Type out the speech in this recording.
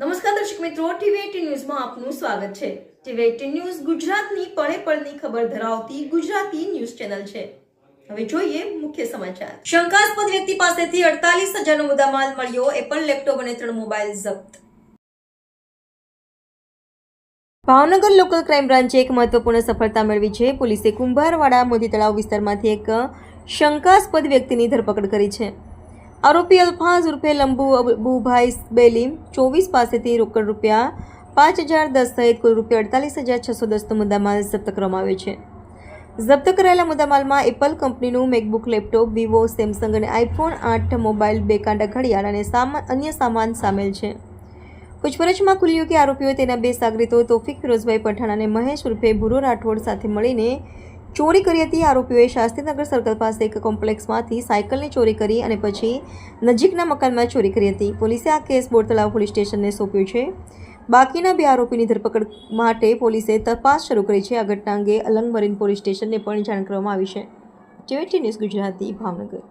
નમસ્કાર દર્શક મિત્રો ટીવી એટીન ન્યૂઝમાં આપનું સ્વાગત છે. ટીવી એટીન ન્યૂઝ ગુજરાતની પળે પળની ખબર ધરાવતી ગુજરાતી ન્યૂઝ ચેનલ છે. હવે જોઈએ મુખ્ય સમાચાર. શંકાસ્પદ વ્યક્તિ પાસેથી અડતાલીસ હજારનો મુદ્દામાલ મળ્યો એપલ લેપટોપ અને ત્રણ મોબાઈલ જપ્ત. ભાવનગર લોકલ ક્રાઇમ બ્રાન્ચે એક મહત્વપૂર્ણ સફળતા મેળવી છે. પોલીસે કુંભારવાડા મોદી તળાવ વિસ્તારમાંથી એક શંકાસ્પદ વ્યક્તિની ધરપકડ કરી છે. આરોપી અલ્ફાઝ ઉર્ફે લંબુ અબુભાઈ બેલીમ ચોવીસ પાસેથી રોકડ રૂપિયા પાંચ હજાર દસ સહિત કુલ રૂપિયા અડતાલીસ હજાર છસો દસનો મુદ્દામાલ જપ્ત કરવામાં આવ્યો છે. જપ્ત કરાયેલા મુદ્દામાલમાં એપલ કંપનીનું મેકબુક લેપટોપ, વિવો, સેમસંગ અને આઈફોન આઠ, મોબાઈલ બે કાંડા ઘડિયાળ અને સામાન અન્ય સામાન સામેલ છે. પૂછપરછમાં ખુલ્યું કે આરોપીઓ તેના બે સાગરીતો, તોફિક ફિરોઝભાઈ પઠાણ અને મહેશ ઉર્ફે ભૂરો રાઠોડ સાથે મળીને ચોરી કરી હતી આરોપીઓએ શાસ્ત્રીનગર સર્કલ પાસે એક કોમ્પ્લેક્સમાંથી સાયકલની ચોરી કરી અને પછી નજીકના મકાનમાં ચોરી કરી હતી. પોલીસે આ કેસ બોરતલાવ પોલીસ સ્ટેશનને સોંપ્યો છે. બાકીના બે આરોપીની ધરપકડ માટે પોલીસે તપાસ શરૂ કરી છે. આ ઘટના અંગે અલંગ મરીન પોલીસ સ્ટેશનને પણ જાણ કરવામાં આવી છે. TV news Gujarati Bhavnagar.